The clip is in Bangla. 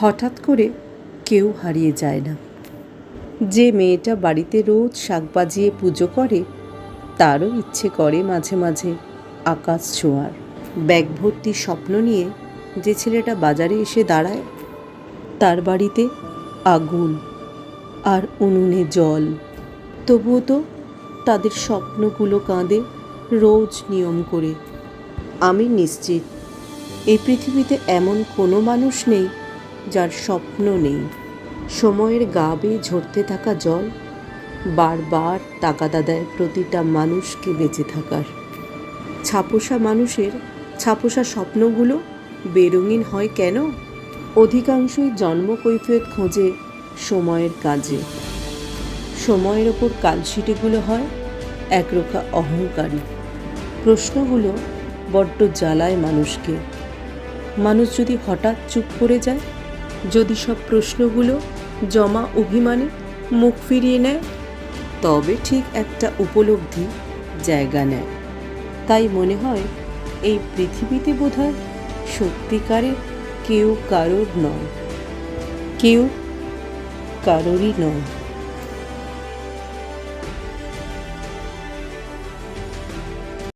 হঠাৎ করে কেউ হারিয়ে যায় না। যে মেয়েটা বাড়িতে রোজ শাক বাজিয়ে পুজো করে, তারও ইচ্ছে করে মাঝে মাঝে আকাশ ছোঁয়ার। ব্যাগ ভর্তি স্বপ্ন নিয়ে যে ছেলেটা বাজারে এসে দাঁড়ায়, তার বাড়িতে আগুন আর উনুনে জল। তবুও তো তাদের স্বপ্নগুলো কাঁদে রোজ নিয়ম করে। আমি নিশ্চিত, এই পৃথিবীতে এমন কোনো মানুষ নেই যার স্বপ্ন নেই। সময়ের গা বেয়ে ঝরতে থাকা জল, বারবার তাকাদা দেয় প্রতিটা মানুষকে বেঁচে থাকার। ছাপোষা মানুষের ছাপোষা স্বপ্নগুলো বেরঙিন হয় কেন? অধিকাংশই জন্ম কৈফিয়ত খোঁজে সময়ের কাজে। সময়ের ওপর কালশিটেগুলো হয় একরোখা অহংকারী। প্রশ্নগুলো বড্ড জ্বালায় মানুষকে। মানুষ যদি হঠাৎ চুপ করে যায় যদি সব প্রশ্নগুলো জমা অভিমানে মুখ ফিরিয়ে নেয়, তবে ঠিক একটা উপলব্ধি জায়গা নেয়। তাই মনে হয়, এই পৃথিবীতে বোধহয় সত্যিকারের কেউ কারোর নয়। কেউ কারোরই নয়।